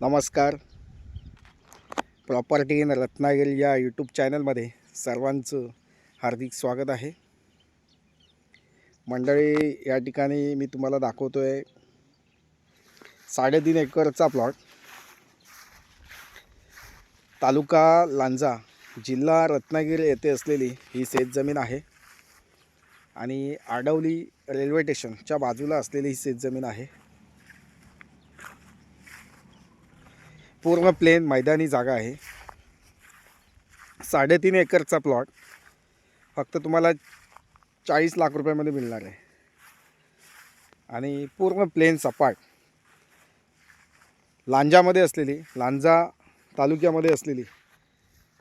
नमस्कार. Property in Ratnagiri या YouTube चॅनलमध्ये सर्वांचं हार्दिक स्वागत आहे. मंडळी या ठिकाणी मी तुम्हाला दाखवतो आहे साडेतीन एकरचा प्लॉट तालुका लांजा जिल्हा रत्नागिरी येथे असलेली ही शेतजमीन आहे आणि आडवली रेल्वे स्टेशनच्या बाजूला असलेली ही शेतजमीन आहे. पूर्ण प्लेन मैदानी जागा आहे. साडेतीन एकरचा प्लॉट फक्त तुम्हाला चाळीस लाख रुपयामध्ये मिळणार आहे. आणि पूर्ण प्लेन सपाट. लांजामध्ये असलेली लांजा तालुक्यामध्ये असलेली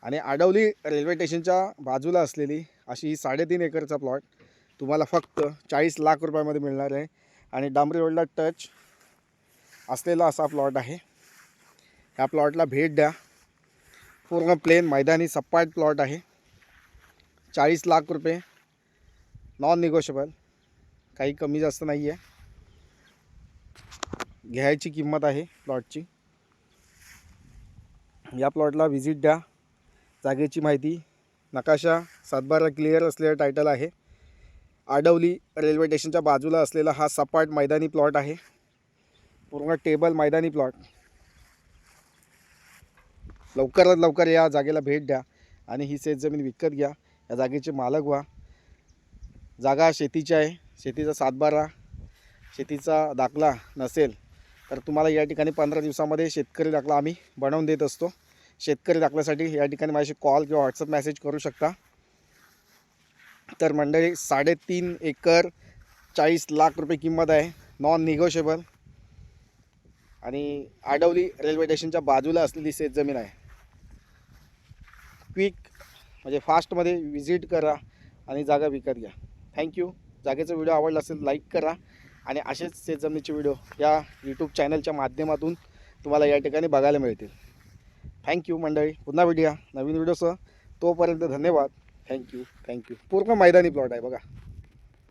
आणि आडवली रेल्वे स्टेशनच्या बाजूला असलेली अशी ही साडेतीन एकरचा प्लॉट तुम्हाला फक्त चाळीस लाख रुपयामध्ये मिळणार आहे. आणि डांबरी रोडला टच असलेला असा प्लॉट आहे. ह्या प्लॉटला भेट द्या. पूर्ण प्लेन मैदानी सपाट प्लॉट आहे. चाळीस लाख रुपये नॉन निगोशिएबल काही कमी जास्त नाही आहे घ्यायची किंमत आहे प्लॉटची या प्लॉटला व्हिजिट द्या. जागेची माहिती नकाशा सातबारा क्लिअर असलेलं टायटल आहे. आडवली रेल्वे स्टेशनच्या बाजूला असलेला हा सपाट मैदानी प्लॉट आहे. पूर्ण टेबल मैदानी प्लॉट लवकरात लवकर या जागेला भेट द्या आणि ही शेतजमीन विकत घ्या. या जागेचे मालक व्हा. जागा शेतीची आहे. शेतीचा सातबारा शेतीचा दाखला नसेल तर तुम्हाला या ठिकाणी पंधरा दिवसामध्ये शेतकरी दाखला आम्ही बनवून देत असतो. शेतकरी दाखल्यासाठी या ठिकाणी माझ्याशी कॉल किंवा व्हॉट्सअप मेसेज करू शकता. तर मंडळी साडेतीन एकर चाळीस लाख रुपये किंमत आहे. नॉन निगोशिएबल आणि आडवली रेल्वे स्टेशनच्या बाजूला असलेली शेतजमीन आहे. क्विक म्हणजे फास्टमध्ये विजिट करा आणि जागा विकत घ्या. थँक्यू जागेचा व्हिडिओ आवडला असेल लाईक करा आणि असेच शेतजमिनीचे व्हिडिओ या यूट्यूब चॅनलच्या माध्यमातून तुम्हाला या ठिकाणी बघायला मिळतील. थँक्यू मंडळी. पुन्हा भेटूया नवीन व्हिडिओसह. तोपर्यंत धन्यवाद. थँक्यू थँक्यू पूर्ण मैदानी प्लॉट आहे बघा.